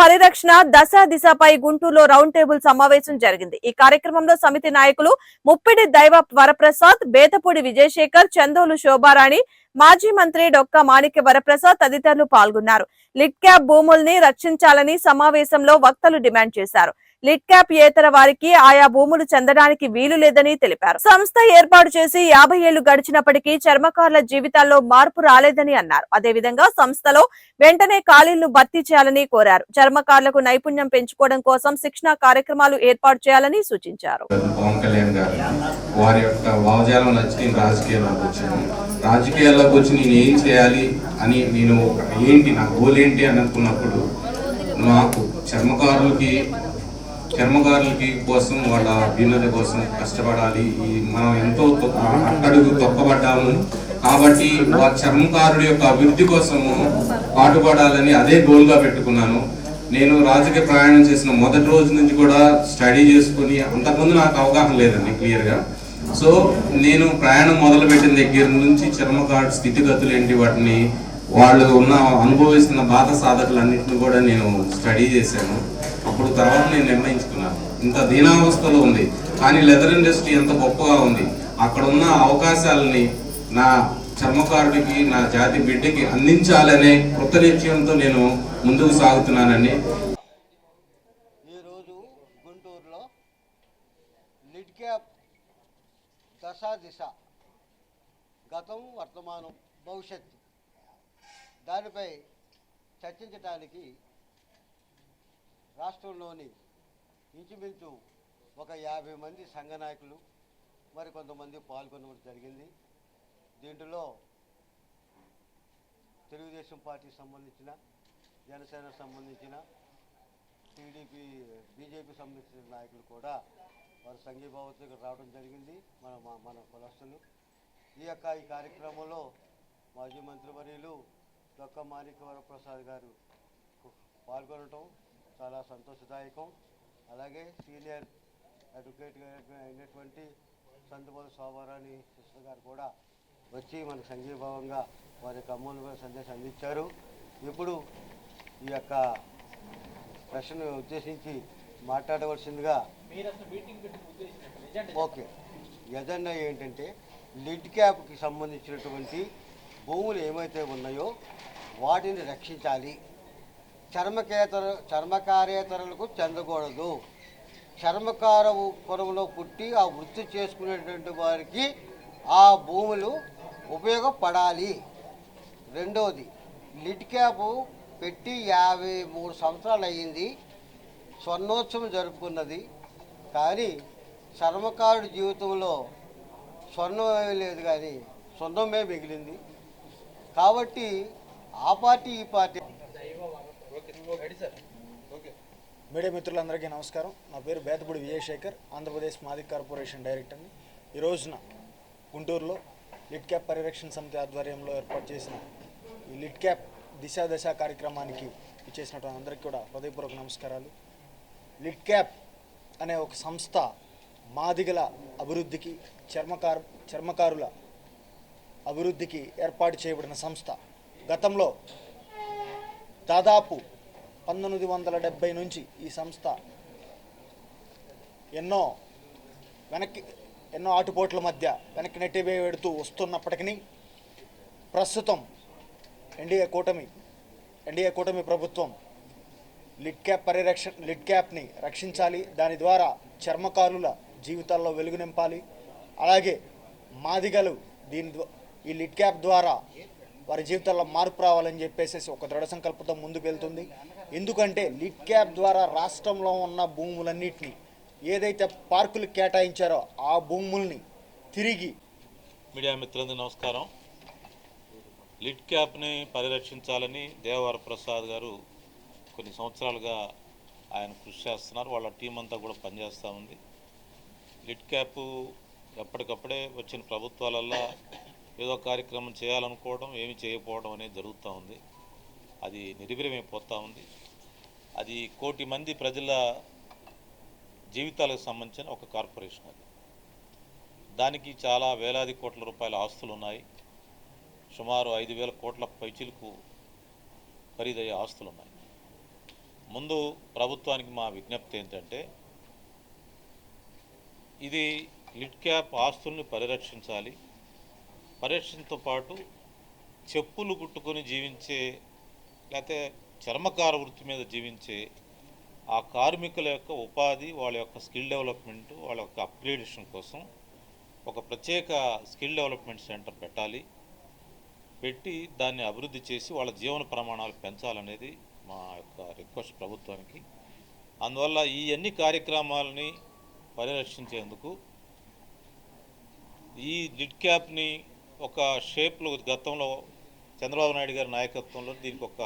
పరిరక్షణ దశ దిశపై గుంటూరులో రౌండ్ టేబుల్ సమావేశం జరిగింది. ఈ కార్యక్రమంలో సమితి నాయకులు ముప్పిడి దైవ వరప్రసాద్ బేతపూడి విజయశేఖర్ చందోలు శోభారాణి మాజీ మంత్రి డొక్క మాణిక్య వరప్రసాద్ తదితరులు పాల్గొన్నారు. లిట్ క్యాప్ భూముల్ని రక్షించాలని సమావేశంలో వక్తలు డిమాండ్ చేశారు. లిట్ క్యాప్ ఏతర వారికి ఆయా భూములు చెందడానికి వీలు లేదని తెలిపారు. సంస్థ ఏర్పాటు చేసి యాభై ఏళ్ళు గడిచినప్పటికీ చర్మకారుల జీవితాల్లో మార్పు రాలేదని అన్నారు. అదేవిధంగా సంస్థలో వెంటనే ఖాళీలను భర్తీ చేయాలని కోరారు. చర్మకారులకు నైపుణ్యం పెంచుకోవడం కోసం శిక్షణా కార్యక్రమాలు ఏర్పాటు చేయాలని సూచించారు. వారి యొక్క నేను రాజకీయాల్లోకి వచ్చాను. రాజకీయాల్లోకి వచ్చి నేను ఏం చేయాలి అని నేను ఏంటి నా గోల్ ఏంటి అని అనుకున్నప్పుడు నాకు చర్మకారులకి చర్మకారులకి కోసం వాళ్ళ అభ్యున్నత కోసం కష్టపడాలి. ఈ మనం ఎంతో అట్టడుగు తొక్కబడ్డాము. కాబట్టి ఆ చర్మకారుడి యొక్క అభివృద్ధి కోసము పాటుపడాలని అదే గోల్గా పెట్టుకున్నాను. నేను రాజకీయ ప్రయాణం చేసిన మొదటి రోజు నుంచి కూడా స్టడీ చేసుకుని అంతకుముందు నాకు అవగాహన లేదండి క్లియర్గా. సో నేను ప్రయాణం మొదలుపెట్టిన దగ్గర నుంచి చర్మకారుడు స్థితిగతులు ఏంటి వాటిని వాళ్ళు ఉన్న అనుభవిస్తున్న బాధ సాధకులన్నింటిని కూడా నేను స్టడీ చేశాను. అప్పుడు తర్వాత నేను నిర్ణయించుకున్నాను. ఇంత దీనావస్థలో ఉంది. కానీ లెదర్ ఇండస్ట్రీ ఎంత గొప్పగా ఉంది. అక్కడ ఉన్న అవకాశాలని నా చర్మకారుడికి నా జాతి బిడ్డకి అందించాలనే కృత నిశ్చయంతో నేను ముందుకు సాగుతున్నానండి. ఈరోజు గుంటూరులో లిడ్ క్యాప్ దశా దిశ. గతం వర్తమానం భవిష్యత్తు. దానిపై చర్చించడానికి రాష్ట్రంలోని ఇంచుమించు ఒక యాభై మంది సంఘ నాయకులు మరి కొంతమంది పాల్గొనడం జరిగింది. దీంట్లో తెలుగుదేశం పార్టీకి సంబంధించిన జనసేనకు సంబంధించిన టీడీపీ బీజేపీ సంబంధించిన నాయకులు కూడా వారు సంఘీభావంతో ఇక్కడ రావడం జరిగింది. మన మన కులస్తులు. ఈ యొక్క ఈ కార్యక్రమంలో మాజీ మంత్రివర్యులు డొక్క మాణిక్యవర ప్రసాద్ గారు పాల్గొనటం చాలా సంతోషదాయకం. అలాగే సీనియర్ అడ్వకేట్ అయినటువంటి సందుబోధ శోభారాణి కృష్ణ గారు కూడా వచ్చి మన సంఘీభావంగా వారి యొక్క అమూల్యమైన సందేశం అందించారు. ఇప్పుడు ఈ యొక్క ప్రశ్న ఉద్దేశించి మాట్లాడవలసిందిగా ఓకే. ఎజెండా ఏంటంటే లిడ్ క్యాప్కి సంబంధించినటువంటి భూములు ఏమైతే ఉన్నాయో వాటిని రక్షించాలి. చర్మకేతర చర్మకారేతరులకు చెందకూడదు. చర్మకార కులంలో పుట్టి ఆ వృత్తి చేసుకునేటువంటి వారికి ఆ భూములు ఉపయోగపడాలి. రెండవది లిట్ క్యాప్ పెట్టి యాభై మూడు సంవత్సరాలు అయ్యింది స్వర్ణోత్సవం జరుపుకున్నది. కానీ చర్మకారుడి జీవితంలో స్వర్ణమేమీ లేదు కానీ స్వర్ణమే మిగిలింది. కాబట్టి ఆ పార్టీ ఈ పార్టీ మీడియా మిత్రులందరికీ నమస్కారం. నా పేరు బేతపూడి విజయశేఖర్ ఆంధ్రప్రదేశ్ మాది కార్పొరేషన్ డైరెక్టర్ని. ఈ రోజున గుంటూరులో లిట్ క్యాప్ పరిరక్షణ సమితి ఆధ్వర్యంలో ఏర్పాటు చేసిన ఈ లిట్ క్యాప్ దిశా దశ కార్యక్రమానికి ఇచ్చేసినటువంటి అందరికీ కూడా హృదయపూర్వక నమస్కారాలు. లిట్ క్యాప్ అనే ఒక సంస్థ మాదిగల అభివృద్ధికి చర్మకారు చర్మకారుల అభివృద్ధికి ఏర్పాటు చేయబడిన సంస్థ. గతంలో దాదాపు పంతొమ్మిది వందల డెబ్బై నుంచి ఈ సంస్థ ఎన్నో వెనక్కి ఎన్నో ఆటుపోట్ల మధ్య వెనక్కి నెట్టివేడుతూ వస్తున్నప్పటికీ ప్రస్తుతం ఎన్డీఏ కూటమి ఎన్డీఏ కూటమి ప్రభుత్వం లిడ్ క్యాప్ పరిరక్షణ లిడ్ క్యాప్ని రక్షించాలి. దాని ద్వారా చర్మకారుల జీవితాల్లో వెలుగు నింపాలి. అలాగే మాదిగలు దీని ఈ లిడ్ క్యాప్ ద్వారా వారి జీవితాల్లో మార్పు రావాలని చెప్పేసి ఒక దృఢ సంకల్పంతో ముందుకు వెళ్తుంది ఎందుకంటే లిడ్ క్యాప్ ద్వారా రాష్ట్రంలో ఉన్న భూములన్నింటినీ ఏదైతే పార్కులు కేటాయించారో ఆ భూముల్ని తిరిగి మీడియా మిత్రులందరికీ నమస్కారం. లిడ్ క్యాప్ని పరిరక్షించాలని దేవర ప్రసాద్ గారు కొన్ని సంవత్సరాలుగా ఆయన కృషి చేస్తున్నారు. వాళ్ళ టీం అంతా కూడా పనిచేస్తూ ఉంది. లిడ్ క్యాప్ ఎప్పటికప్పుడే వచ్చిన ప్రభుత్వాలల్లో ఏదో కార్యక్రమం చేయాలనుకోవడం ఏమి చేయకపోవడం అనేది జరుగుతూ ఉంది. అది నిర్వీర్యమైపోతూ ఉంది. అది కోటి మంది ప్రజల జీవితాలకు సంబంధించిన ఒక కార్పొరేషన్ అది. దానికి చాలా వేలాది కోట్ల రూపాయల ఆస్తులు ఉన్నాయి. సుమారు ఐదు వేల కోట్ల పైచిలకు ఖరీదయ్యే ఆస్తులు ఉన్నాయి. ముందు ప్రభుత్వానికి మా విజ్ఞప్తి ఏంటంటే ఇది లిడ్ క్యాప్ ఆస్తుల్ని పరిరక్షించాలి. పరిరక్షణతో పాటు చెప్పులు కుట్టుకొని జీవించే లేకపోతే చర్మకార వృత్తి మీద జీవించే ఆ కార్మికుల యొక్క ఉపాధి వాళ్ళ యొక్క స్కిల్ డెవలప్మెంట్ వాళ్ళ యొక్క అప్గ్రేడేషన్ కోసం ఒక ప్రత్యేక స్కిల్ డెవలప్మెంట్ సెంటర్ పెట్టాలి. పెట్టి దాన్ని అభివృద్ధి చేసి వాళ్ళ జీవన ప్రమాణాలు పెంచాలనేది మా యొక్క రిక్వెస్ట్ ప్రభుత్వానికి. అందువల్ల ఈ అన్ని కార్యక్రమాలని పరిరక్షించేందుకు ఈ లిడ్ క్యాప్ని ఒక షేప్లో గతంలో చంద్రబాబు నాయుడు గారి నాయకత్వంలో దీనికి ఒక